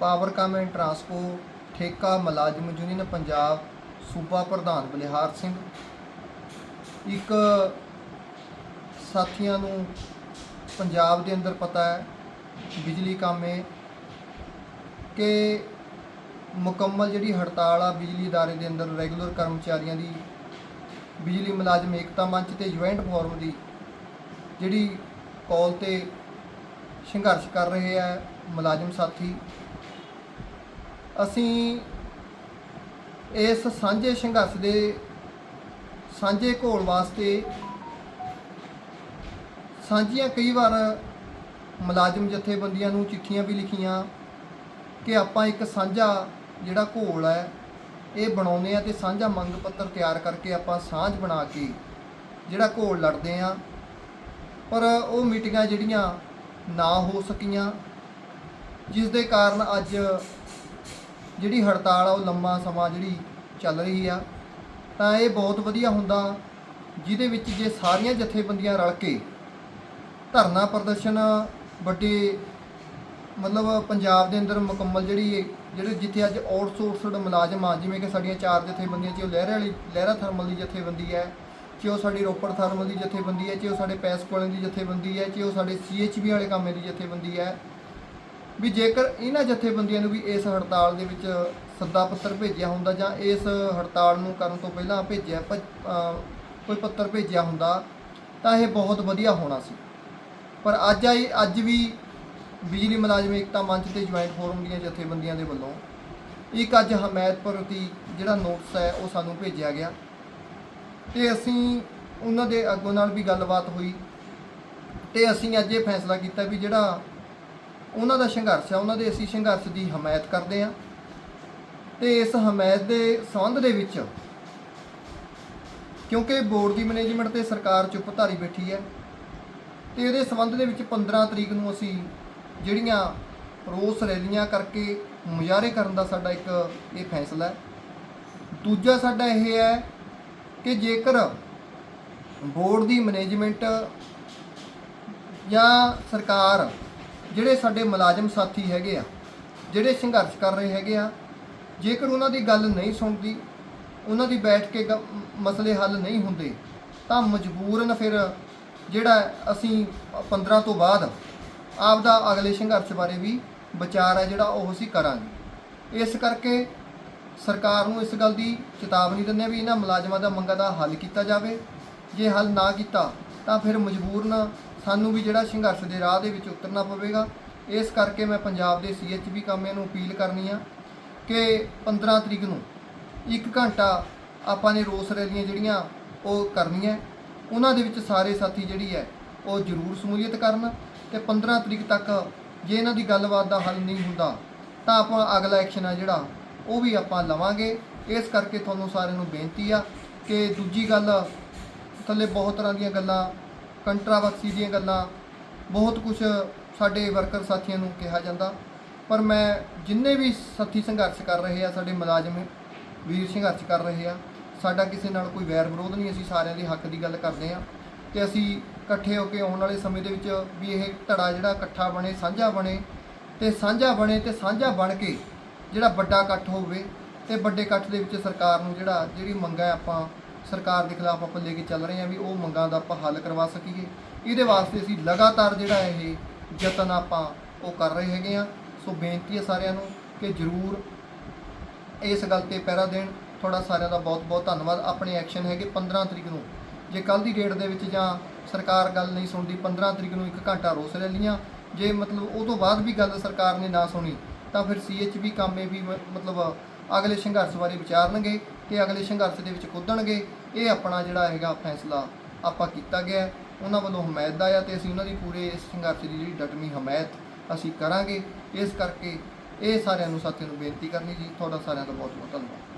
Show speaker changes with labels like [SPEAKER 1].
[SPEAKER 1] Powercom and ਟਰਾਂਸਪੋ, ਠੇਕਾ, ਮੁਲਾਜ਼ਮ union, Punjab, ਸੂਬਾ ਪ੍ਰਧਾਨ ਬਲਿਹਾਰ ਸਿੰਘ। ਇੱਕ ਸਾਥੀਆਂ ਨੂੰ ਪੰਜਾਬ ਦੇ ਅੰਦਰ ਪਤਾ ਹੈ, ਬਿਜਲੀ ਕਾਮੇ ਕਿ ਮੁਕੰਮਲ ਜਿਹੜੀ ਹੜਤਾਲ ਆ ਬਿਜਲੀ ਅਦਾਰੇ ਦੇ ਅੰਦਰ ਰੈਗੂਲਰ ਕਰਮਚਾਰੀਆਂ ਦੀ, ਬਿਜਲੀ ਮੁਲਾਜ਼ਮ ਏਕਤਾ ਮੰਚ ਤੇ ਜੁਆਇੰਟ ਫੋਰਮ ਦੀ ਜਿਹੜੀ ਕਾਲ ਤੇ ਸੰਘਰਸ਼ ਕਰ ਰਹੇ ਆ ਮੁਲਾਜ਼ਮ ਸਾਥੀ। ਅਸੀਂ ਇਸ ਸਾਂਝੇ ਸੰਘਰਸ਼ ਦੇ ਸਾਂਝੇ ਘੋਲ ਵਾਸਤੇ ਸਾਂਝੀਆਂ ਕਈ ਵਾਰ ਮੁਲਾਜ਼ਮ ਜਥੇਬੰਦੀਆਂ ਨੂੰ ਚਿੱਠੀਆਂ ਵੀ ਲਿਖੀਆਂ ਕਿ ਆਪਾਂ ਇੱਕ ਸਾਂਝਾ ਜਿਹੜਾ ਘੋਲ ਹੈ, ਇਹ ਬਣਾਉਂਦੇ ਆ ਤੇ ਸਾਂਝਾ ਮੰਗ ਪੱਤਰ ਤਿਆਰ ਕਰਕੇ ਆਪਾਂ ਸਾਂਝ ਬਣਾ ਕੇ ਜਿਹੜਾ ਘੋਲ ਲੜਦੇ ਆ ਪਰ ਉਹ ਮੀਟਿੰਗਾਂ ਜਿਹੜੀਆਂ ਨਾ ਹੋ ਸਕੀਆਂ, ਜਿਸ ਦੇ ਕਾਰਨ ਅੱਜ ਜਿਹੜੀ ਹੜਤਾਲ ਆ, ਉਹ ਲੰਮਾ ਸਮਾਂ ਜਿਹੜੀ ਚੱਲ ਰਹੀ ਆ, ਤਾਂ ਇਹ ਬਹੁਤ ਵਧੀਆ ਹੁੰਦਾ, ਜਿਹਦੇ ਵਿੱਚ ਜੇ ਸਾਰੀਆਂ ਜਥੇਬੰਦੀਆਂ ਰਲ ਕੇ ਧਰਨਾ ਪ੍ਰਦਰਸ਼ਨ ਵੱਡੇ ਮਤਲਬ ਪੰਜਾਬ ਦੇ ਅੰਦਰ ਮੁਕੰਮਲ ਜਿਹੜੀ ਜਿਹੜੇ ਜਿੱਥੇ ਅੱਜ ਆਊਟਸੋਰਸਡ ਮੁਲਾਜ਼ਮ ਆ, ਜਿਵੇਂ ਕਿ ਸਾਡੀਆਂ ਚਾਰ ਜਥੇਬੰਦੀਆਂ ਚ ਉਹ ਲਹਿਰਾ ਵਾਲੀ, ਲਹਿਰਾ ਥਰਮਲ ਦੀ ਜਥੇਬੰਦੀ ਹੈ ਕਿ ਉਹ ਸਾਡੀ ਰੋਪੜ ਥਰਮਲ ਦੀ ਜਥੇਬੰਦੀ ਹੈ ਕਿ ਉਹ ਸਾਡੇ ਪੈਸ ਦੀ ਜਥੇਬੰਦੀ ਹੈ ਕਿ ਉਹ ਸਾਡੇ ਸੀਐਚਬੀ ਵਾਲੇ ਕੰਮੇ ਦੀ ਜਥੇਬੰਦੀ ਹੈ ਵੀ ਜੇਕਰ ਇਹਨਾਂ ਜਥੇਬੰਦੀਆਂ ਨੂੰ ਵੀ ਇਸ ਹੜਤਾਲ ਦੇ ਵਿੱਚ ਸੱਦਾ ਪੱਤਰ ਭੇਜਿਆ ਹੁੰਦਾ ਜਾਂ ਇਸ ਹੜਤਾਲ ਨੂੰ ਕਰਨ ਤੋਂ ਪਹਿਲਾਂ ਭੇਜਿਆ ਭ- ਕੋਈ ਪੱਤਰ ਭੇਜਿਆ ਹੁੰਦਾ, ਤਾਂ ਇਹ ਬਹੁਤ ਵਧੀਆ ਹੋਣਾ ਸੀ। ਪਰ ਅੱਜ ਆਈ, ਅੱਜ ਵੀ ਬਿਜਲੀ ਮੁਲਾਜ਼ਮ ਏਕਤਾ ਮੰਚ ਤੇ ਜੁਆਇੰਟ ਫੋਰਮ ਦੀਆਂ ਜਥੇਬੰਦੀਆਂ ਦੇ ਵੱਲੋਂ ਇੱਕ ਅੱਜ ਹਮਾਇਤ ਪ੍ਰਤੀ ਜਿਹੜਾ ਨੋਟਿਸ ਹੈ, ਉਹ ਸਾਨੂੰ ਭੇਜਿਆ ਗਿਆ। ਤੇ ਅਸੀਂ ਉਹਨਾਂ ਦੇ ਅੱਗੋਂ ਨਾਲ ਵੀ ਗੱਲਬਾਤ ਹੋਈ ਤੇ ਅਸੀਂ ਅੱਜ ਇਹ ਫੈਸਲਾ ਕੀਤਾ ਵੀ ਜਿਹੜਾ ਉਹਨਾਂ ਦਾ ਸੰਘਰਸ਼ ਆ, ਉਹਨਾਂ ਦੇ ਅਸੀਂ ਸੰਘਰਸ਼ ਦੀ ਹਮਾਇਤ ਕਰਦੇ ਹਾਂ ਤੇ ਇਸ ਹਮਾਇਤ ਦੇ ਸੰਬੰਧ ਦੇ ਵਿੱਚ ਕਿਉਂਕਿ ਬੋਰਡ ਦੀ ਮੈਨੇਜਮੈਂਟ ਤੇ ਸਰਕਾਰ ਚੁੱਪ ਧਾਰੀ ਬੈਠੀ ਹੈ, ਤੇ ਇਹਦੇ ਸੰਬੰਧ ਦੇ ਵਿੱਚ 15 ਤਰੀਕ ਨੂੰ ਅਸੀਂ ਜਿਹੜੀਆਂ ਰੋਸ ਰੈਲੀਆਂ ਕਰਕੇ ਮੁਜ਼ਾਹਰੇ ਕਰਨ ਦਾ ਸਾਡਾ ਇੱਕ ਇਹ ਫੈਸਲਾ ਹੈ। ਦੂਜਾ ਸਾਡਾ ਇਹ ਹੈ ਕਿ ਜੇਕਰ ਬੋਰਡ ਦੀ ਮੈਨੇਜਮੈਂਟ ਜਾਂ ਸਰਕਾਰ ਜਿਹੜੇ ਸਾਡੇ ਮੁਲਾਜ਼ਮ ਸਾਥੀ ਹੈਗੇ ਆ, ਜਿਹੜੇ ਸੰਘਰਸ਼ ਕਰ ਰਹੇ ਹੈਗੇ ਆ, ਜੇਕਰ ਉਹਨਾਂ ਦੀ ਗੱਲ ਨਹੀਂ ਸੁਣਦੀ, ਉਹਨਾਂ ਦੀ ਬੈਠ ਕੇ ਗ- ਮਸਲੇ ਹੱਲ ਨਹੀਂ ਹੁੰਦੇ, ਤਾਂ ਮਜਬੂਰਨ ਫਿਰ ਜਿਹੜਾ ਅਸੀਂ 15 ਤੋਂ ਬਾਅਦ ਆਪਦਾ ਅਗਲੇ ਸੰਘਰਸ਼ ਬਾਰੇ ਵੀ ਵਿਚਾਰ ਹੈ ਜਿਹੜਾ ਉਹ ਅਸੀਂ ਕਰਾਂਗੇ। ਇਸ ਕਰਕੇ ਸਰਕਾਰ ਨੂੰ ਇਸ ਗੱਲ ਦੀ ਚੇਤਾਵਨੀ ਦਿੰਦੇ ਹਾਂ ਵੀ ਇਹਨਾਂ ਮੁਲਾਜ਼ਮਾਂ ਦਾ ਮੰਗਾਂ ਦਾ ਹੱਲ ਕੀਤਾ ਜਾਵੇ। ਜੇ ਹੱਲ ਨਾ ਕੀਤਾ, ਤਾਂ ਫਿਰ ਮਜਬੂਰਨ ਸਾਨੂੰ ਵੀ ਜਿਹੜਾ ਸੰਘਰਸ਼ ਦੇ ਰਾਹ ਦੇ ਵਿੱਚ ਉਤਰਨਾ ਪਵੇਗਾ। ਇਸ ਕਰਕੇ ਮੈਂ ਪੰਜਾਬ ਦੇ ਸੀਐਚਬੀ ਕਾਮਿਆਂ ਨੂੰ ਅਪੀਲ ਕਰਨੀ ਆ ਕਿ 15 ਤਰੀਕ ਨੂੰ 1 ਘੰਟਾ ਆਪਾਂ ਨੇ ਰੋਸ ਰੈਲੀਆਂ ਜਿਹੜੀਆਂ ਉਹ ਕਰਨੀਆਂ। ਉਹਨਾਂ ਦੇ ਵਿੱਚ ਸਾਰੇ ਸਾਥੀ ਜਿਹੜੀ ਹੈ, ਉਹ ਜ਼ਰੂਰ ਸ਼ਮੂਲੀਅਤ ਕਰਨ ਤੇ 15 ਤਰੀਕ ਤੱਕ ਜੇ ਇਹਨਾਂ ਦੀ ਗੱਲਬਾਤ ਦਾ ਹੱਲ ਨਹੀਂ ਹੁੰਦਾ ਤਾਂ ਆਪਾਂ ਅਗਲਾ ਐਕਸ਼ਨ ਆ ਜਿਹੜਾ, ਉਹ ਵੀ ਆਪਾਂ ਲਵਾਂਗੇ। ਇਸ ਕਰਕੇ ਤੁਹਾਨੂੰ ਸਾਰਿਆਂ ਨੂੰ ਬੇਨਤੀ ਆ ਕਿ ਦੂਜੀ ਗੱਲ ਥੱਲੇ ਬਹੁਤ ਤਰ੍ਹਾਂ ਦੀਆਂ ਗੱਲਾਂ ਕੰਟਰਾਵਰਸੀ ਦੀਆਂ ਗੱਲਾਂ ਬਹੁਤ ਕੁਝ ਸਾਡੇ ਵਰਕਰ ਸਾਥੀਆਂ ਨੂੰ ਕਿਹਾ ਜਾਂਦਾ। ਪਰ ਮੈਂ ਜਿੰਨੇ ਵੀ ਸਾਥੀ ਸੰਘਰਸ਼ ਕਰ ਰਹੇ ਆ, ਸਾਡੇ ਮੁਲਾਜ਼ਮ, ਵੀਰ ਸੰਘਰਸ਼ ਕਰ ਰਹੇ ਆ, ਸਾਡਾ ਕਿਸੇ ਨਾਲ ਕੋਈ ਵੈਰ ਵਿਰੋਧ ਨਹੀਂ, ਅਸੀਂ ਸਾਰਿਆਂ ਦੇ ਹੱਕ ਦੀ ਗੱਲ ਕਰਦੇ ਆ ਤੇ ਅਸੀਂ ਇਕੱਠੇ ਹੋ ਕੇ ਆਉਣ ਵਾਲੇ ਸਮੇਂ ਦੇ ਵਿੱਚ ਵੀ ਇਹ ਧੜਾ ਜਿਹੜਾ ਇਕੱਠਾ ਬਣੇ, ਸਾਂਝਾ ਬਣੇ ਤੇ ਸਾਂਝਾ ਬਣੇ ਤੇ ਸਾਂਝਾ ਬਣ ਕੇ ਜਿਹੜਾ ਵੱਡਾ ਇਕੱਠ ਹੋਵੇ ਤੇ ਵੱਡੇ ਇਕੱਠ ਦੇ ਵਿੱਚ ਸਰਕਾਰ ਨੂੰ ਜਿਹੜਾ, ਜਿਹੜੀ ਮੰਗਾਂ ਆਪਾਂ ਸਰਕਾਰ ਦੇ ਖਿਲਾਫ ਆਪਾਂ ਲੈ ਕੇ ਚੱਲ ਰਹੇ ਹਾਂ ਵੀ ਉਹ ਮੰਗਾਂ ਦਾ ਆਪਾਂ ਹੱਲ ਕਰਵਾ ਸਕੀਏ। ਇਹਦੇ ਵਾਸਤੇ ਅਸੀਂ ਲਗਾਤਾਰ ਜਿਹੜਾ ਇਹ ਯਤਨ ਆਪਾਂ ਉਹ ਕਰ ਰਹੇ ਹੈਗੇ ਆ ਸੋ ਬੇਨਤੀ ਹੈ ਸਾਰਿਆਂ ਨੂੰ ਕਿ ਜਰੂਰ ਇਸ ਗੱਲ ਤੇ ਪਹਿਰਾ ਦੇਣ। ਤੁਹਾਡਾ ਸਾਰਿਆਂ ਦਾ ਬਹੁਤ ਬਹੁਤ ਧੰਨਵਾਦ। ਆਪਣੇ ਐਕਸ਼ਨ ਹੈਗੇ 15 ਤਰੀਕ ਨੂੰ। ਜੇ ਕੱਲ ਦੀ ਡੇਟ ਦੇ ਵਿੱਚ ਜਾਂ ਸਰਕਾਰ ਗੱਲ ਨਹੀਂ ਸੁਣਦੀ 15 ਤਰੀਕ ਨੂੰ ਇੱਕ ਘੰਟਾ ਰੋਸ ਰੈਲੀਆਂ ਜੇ ਮਤਲਬ ਉਹ ਤੋਂ ਬਾਅਦ ਵੀ ਗੱਲ ਸਰਕਾਰ ਨੇ ਨਾ ਸੁਣੀ, ਤਾਂ ਫਿਰ ਸੀਐਚਬੀ ਕਾਮੇ ਵੀ ਮ- ਮਤਲਬ ਅਗਲੇ ਸੰਘਰਸ਼ ਬਾਰੇ ਵਿਚਾਰਨਗੇ ਤੇ ਅਗਲੇ ਸੰਘਰਸ਼ ਦੇ ਵਿੱਚ ਕੁੱਦਣਗੇ, ਇਹ ਆਪਣਾ ਜਿਹੜਾ ਹੈਗਾ ਫੈਸਲਾ ਆਪਾਂ ਕੀਤਾ ਗਿਆ ਉਹਨਾਂ ਵੱਲੋਂ ਹਮਾਇਤ ਦਾ ਆ ਤੇ ਅਸੀਂ ਉਹਨਾਂ ਦੀ ਪੂਰੇ ਇਸ ਸੰਘਰਸ਼ ਦੀ ਜਿਹੜੀ ਡਟਮੀ ਹਮਾਇਤ ਅਸੀਂ ਕਰਾਂਗੇ। ਇਸ ਕਰਕੇ ਇਹ ਸਾਰਿਆਂ ਨੂੰ ਸਾਥੀਆਂ ਨੂੰ ਬੇਨਤੀ ਕਰਨੀ ਜੀ। ਤੁਹਾਡਾ ਸਾਰਿਆਂ ਦਾ ਬਹੁਤ ਬਹੁਤ ਧੰਨਵਾਦ।